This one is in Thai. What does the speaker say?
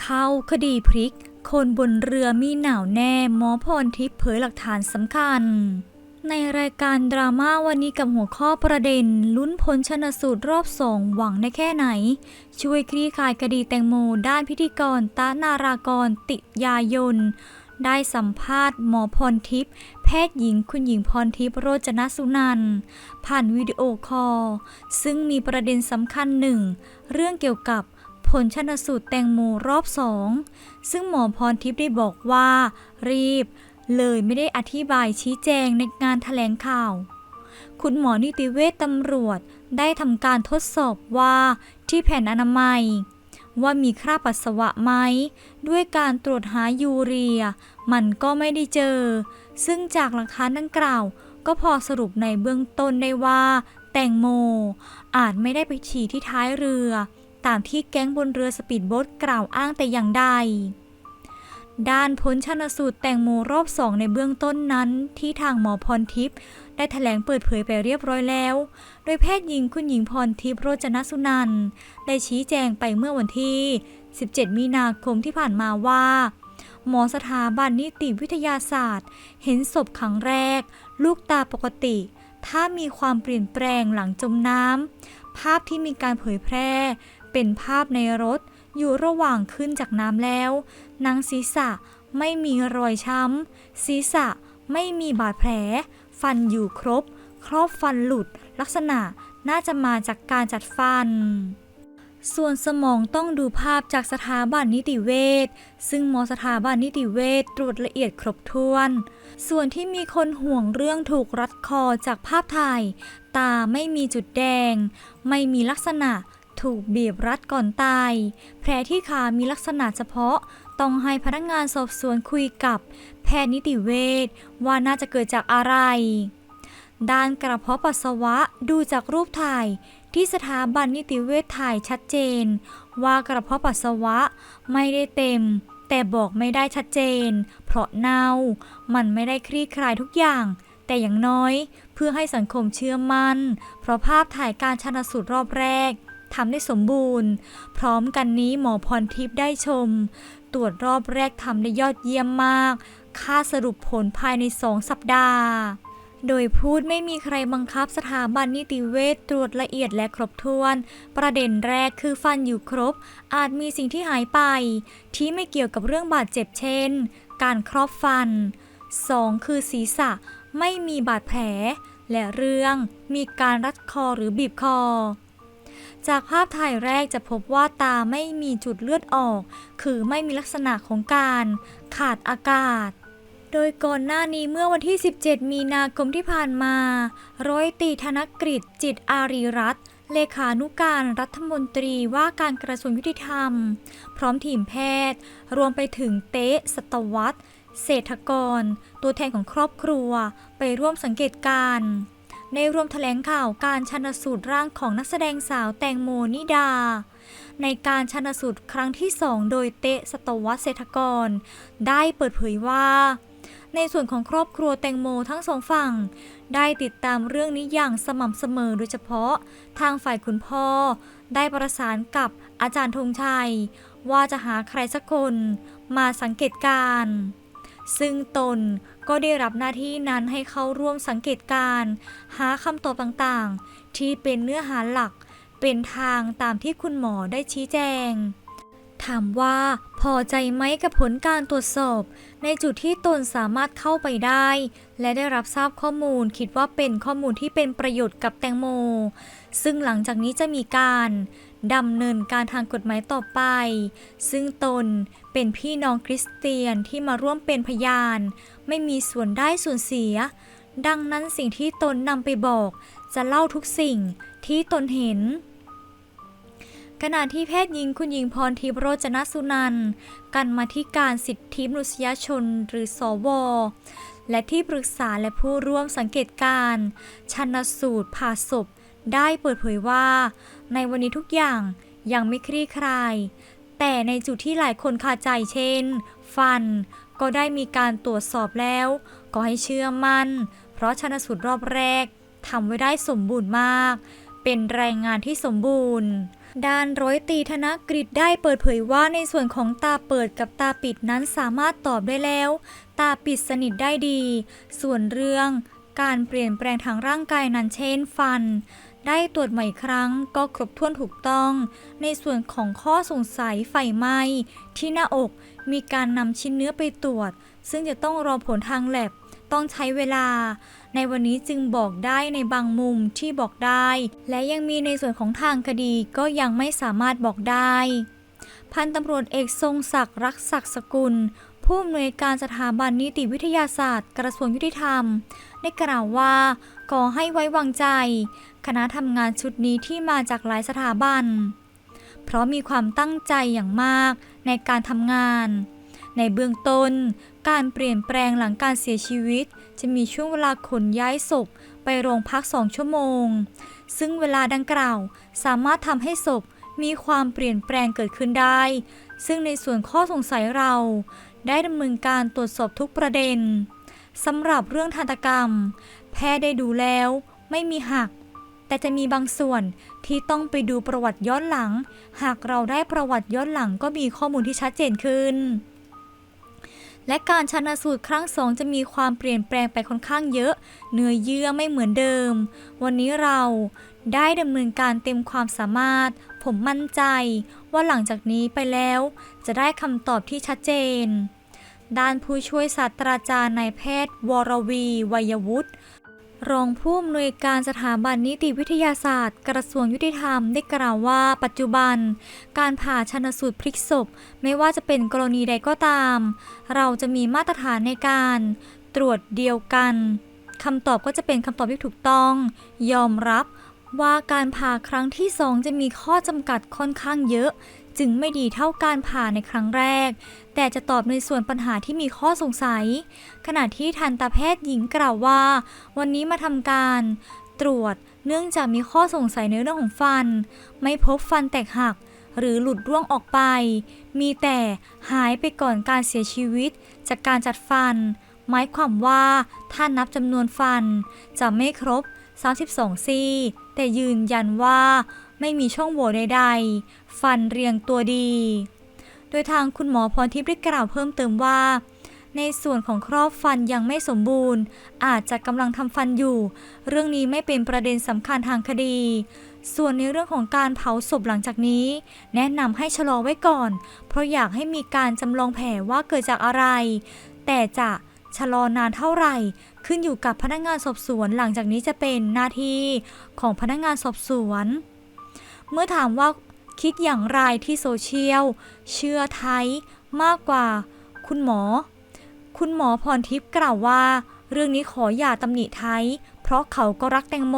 เข้าคดีพริก คนบนเรือมีหนาวแน่หมอพรทิพย์เผยหลักฐานสำคัญ ในรายการดราม่าวันนี้กับหัวข้อประเด็น ลุ้นผลชนสูตรรอบสองหวังในแค่ไหน ช่วยคลี่คลายคดีแตงโมด้านพิธีกรตานารากรติยายนได้สัมภาษณ์หมอพรทิพย์แพทย์หญิงคุณหญิงพรทิพย์โรจนสุนัน ผ่านวิดีโอคอลซึ่งมีประเด็นสำคัญหนึ่ง เรื่องเกี่ยวกับ ผลชนสูตรแตงโมรอบสอง ซึ่งหมอพรทิพย์ได้บอกว่า รีบ เลยไม่ได้อธิบายชี้แจงในงานแถลงข่าว คุณหมอนิติเวชตำรวจได้ทำการทดสอบว่าที่แผ่นอนามัย ว่ามีคราบปัสสาวะไหม ด้วยการตรวจหายูเรีย มันก็ไม่ได้เจอ ซึ่งจากหลักฐานดังกล่าว ก็พอสรุปในเบื้องต้นได้ว่า แตงโม อาจไม่ได้ไปฉี่ที่ท้ายเรือ ตามที่แก๊งบนเรือสปีดโบ๊ทกล่าวอ้างแต่อย่างใด ด้านผลชนสูตรแตงโมรอบสองในเบื้องต้นนั้นที่ทางหมอพรทิพย์ได้แถลงเปิดเผยไปเรียบร้อยแล้ว โดยแพทย์หญิงคุณหญิงพรทิพย์โรจนสุนันท์ได้ชี้แจงไปเมื่อวันที่ 17 มีนาคมที่ผ่านมาว่า หมอสถาบันนิติวิทยาศาสตร์ เห็นศพครั้งแรก ลูกตาปกติ ถ้ามีความเปลี่ยนแปลงหลังจมน้ำภาพที่มีการเผยแพร่ เป็นภาพในรถอยู่ระหว่างขึ้นจากน้ำแล้ว หนังศีรษะไม่มีรอยช้ำ ศีรษะไม่มีบาดแผล ฟันอยู่ครบ ครอบฟันหลุด ลักษณะน่าจะมาจากการจัดฟัน ส่วนสมองต้องดูภาพจากสถาบันนิติเวช ซึ่งหมอสถาบันนิติเวชตรวจละเอียดครบถ้วน ส่วนที่มีคนห่วงเรื่องถูกรัดคอจากภาพถ่าย ตาไม่มีจุดแดง ไม่มีลักษณะ ถูกบีบรัดก่อนตาย แผลที่ขามีลักษณะเฉพาะ ต้องให้พนักงานสอบสวนคุยกับแพทย์นิติเวชว่าน่าจะเกิดจากอะไร ด้านกระเพาะปัสสาวะดูจากรูปถ่ายที่สถาบันนิติเวชถ่ายชัดเจน ว่ากระเพาะปัสสาวะไม่ได้เต็ม แต่บอกไม่ได้ชัดเจน เพราะเน่ามันไม่ได้คลี่คลายทุกอย่าง แต่อย่างน้อย เพื่อให้สังคมเชื่อมั่นเพราะภาพถ่ายการชนะสูตรรอบแรก ทำได้สมบูรณ์ พร้อมกันนี้หมอพรทิพย์ได้ชม ตรวจรอบแรกทำได้ยอดเยี่ยมมาก ค่าสรุปผลภายในสองสัปดาห์ โดยพูดไม่มีใครบังคับสถาบันนิติเวชตรวจละเอียดและครบถ้วน ประเด็นแรกคือฟันอยู่ครบ อาจมีสิ่งที่หายไป ที่ไม่เกี่ยวกับเรื่องบาดเจ็บเช่น การครอบฟัน 2. คือศีรษะไม่มีบาดแผล และเรื่องมีการรัดคอหรือบีบคอ จากภาพถ่ายแรกจะพบว่าตาไม่มีจุดเลือดออก คือไม่มีลักษณะของการขาดอากาศ โดยก่อนหน้านี้เมื่อวันที่ 17 มีนาคมที่ผ่านมา ร้อยตีธนกฤษจิตอารีรัตเลขานุการรัฐมนตรีว่าการกระทรวงยุติธรรม พร้อมทีมแพทย์ รวมไปถึงเต๊ะสตวัตเศรษฐกร ตัวแทนของครอบครัว ไปร่วมสังเกตการณ์ ในรวมแถลงข่าวการชันสูตรร่างของนักแสดงสาวแตงโมนิดา ในการชันสูตรครั้งที่สองโดยเตะสตวัตเศรษฐกร ได้เปิดเผยว่า ในส่วนของครอบครัวแตงโมทั้งสองฝั่ง ได้ติดตามเรื่องนี้อย่างสม่ำเสมอโดยเฉพาะทางฝ่ายคุณพ่อ ได้ประสานกับอาจารย์ธงชัย ว่าจะหาใครสักคนมาสังเกตการ ซึ่งตน ก็ได้รับหน้าที่นั้นให้เข้าร่วมสังเกตการ หาคำตอบต่างๆ ที่เป็นเนื้อหาหลัก เป็นทางตามที่คุณหมอได้ชี้แจง ถามว่าพอใจไหมกับผลการตรวจสอบ ในจุดที่ตนสามารถเข้าไปได้ และได้รับทราบข้อมูลคิดว่าเป็นข้อมูลที่เป็นประโยชน์กับแตงโม ซึ่งหลังจากนี้จะมีการ ดำเนินการทางกฎหมายต่อไป ซึ่งตนเป็นพี่น้องคริสเตียนที่มาร่วมเป็นพยาน ไม่มีส่วนได้ส่วนเสีย ดังนั้นสิ่งที่ตนนำไปบอก จะเล่าทุกสิ่งที่ตนเห็นขณะที่แพทย์หญิงคุณหญิงพรทิพย์โรจนสุนันท์กันมาที่การสิทธิมนุษยชนหรือสอวและที่ปรึกษาและผู้ร่วมสังเกตการชันสูตรผ่าศพ ได้เปิดเผยว่า ในวันนี้ทุกอย่างยังไม่คลี่คลาย แต่ในจุดที่หลายคนคาใจเช่น ฟันก็ได้มีการตรวจสอบแล้ว ก็ให้เชื่อมั่น เพราะชนสูตรรอบแรกทำไว้ได้สมบูรณ์มาก เป็นรายงานที่สมบูรณ์ด้านร้อยตีธนกฤษได้เปิดเผยว่าในส่วนของตาเปิดกับตาปิดนั้นสามารถตอบได้แล้ว ตาปิดสนิทได้ดี ส่วนเรื่องการเปลี่ยนแปลงทางร่างกายนั้นเช่นฟัน ได้ตรวจใหม่ครั้งก็ครบถ้วนถูกต้อง ในส่วนของข้อสงสัยไฟไหม้ที่หน้าอกมีการนำชิ้นเนื้อไปตรวจ ซึ่งจะต้องรอผลทางแลบต้องใช้เวลา ในวันนี้จึงบอกได้ในบางมุมที่บอกได้ และยังมีในส่วนของทางคดีก็ยังไม่สามารถบอกได้ พันตำรวจเอกทรงศักดิ์รักศักดิ์สกุล ผู้อำนวยการสถาบันนิติวิทยาศาสตร์ กระทรวงยุติธรรม ได้กล่าวว่าขอให้ไว้วางใจ คณะทำงานชุดนี้ที่มาจากหลายสถาบัน เพราะมีความตั้งใจอย่างมากในการทำงาน ในเบื้องต้น การเปลี่ยนแปลงหลังการเสียชีวิต จะมีช่วงเวลาขนย้ายศพไปโรงพักสองชั่วโมง ซึ่งเวลาดังกล่าวสามารถทำให้ศพมีความเปลี่ยนแปลงเกิดขึ้นได้ ซึ่งในส่วนข้อสงสัยเรา ได้ดำเนินการตรวจสอบทุกประเด็นสำหรับเรื่องทันตกรรม แพทย์ได้ดูแล้วไม่มีหัก แต่จะมีบางส่วนที่ต้องไปดูประวัติย้อนหลัง หากเราได้ประวัติย้อนหลังก็มีข้อมูลที่ชัดเจนขึ้น และการชันสูตรครั้งสองจะมีความเปลี่ยนแปลงไปค่อนข้างเยอะ เนื้อเยื่อไม่เหมือนเดิม วันนี้เราได้ดำเนินการเต็มความสามารถ ผมมั่นใจ ว่าหลังจากนี้ไปแล้ว จะได้คำตอบที่ชัดเจน ด้านผู้ช่วยศาสตราจารย์นายแพทย์ วรวี วัยวุฒิรองผู้อำนวยการสถาบันนิติวิทยาศาสตร์ กระทรวงยุติธรรมได้กล่าวว่า ปัจจุบัน การผ่าชนสูตรพลิกศพ ไม่ว่าจะเป็นกรณีใดก็ตาม เราจะมีมาตรฐานในการตรวจเดียวกันคำตอบก็จะเป็นคำตอบที่ถูกต้อง ยอมรับว่าการผ่าครั้งที่สองจะมีข้อจำกัดค่อนข้างเยอะ จึงไม่ดีเท่าการผ่าในครั้งแรก แต่จะตอบในส่วนปัญหาที่มีข้อสงสัย ขณะที่ทันตแพทย์หญิงกล่าวว่า วันนี้มาทำการตรวจเนื่องจากมีข้อสงสัยในเรื่องของฟัน ไม่พบฟันแตกหัก หรือหลุดร่วงออกไป มีแต่หายไปก่อนการเสียชีวิต จากการจัดฟัน หมายความว่าถ้านับจำนวนฟัน จะไม่ครบ 32 ซี่ แต่ยืนยันว่า ไม่มีช่องโหว่ใดๆ ฟันเรียงตัวดี โดยทางคุณหมอพรทิพย์ได้กล่าวเพิ่มเติมว่า ในส่วนของครอบฟันยังไม่สมบูรณ์ อาจจะกำลังทำฟันอยู่ เรื่องนี้ไม่เป็นประเด็นสำคัญทางคดีส่วนในเรื่องของการเผาศพหลังจากนี้ แนะนำให้ชะลอไว้ก่อน เพราะอยากให้มีการจำลองแผลว่าเกิดจากอะไร แต่จะชะลอนานเท่าไหร่ ขึ้นอยู่กับพนักงานสอบสวนหลังจากนี้จะเป็นหน้าที่ของพนักงานสอบสวน เมื่อถามว่าคิดอย่างไรที่โซเชียล เชื่อไทยมากกว่า คุณหมอ คุณหมอพรทิพย์กล่าวว่า เรื่องนี้ขออย่าตำหนิไทย เพราะเขาก็รักแตงโม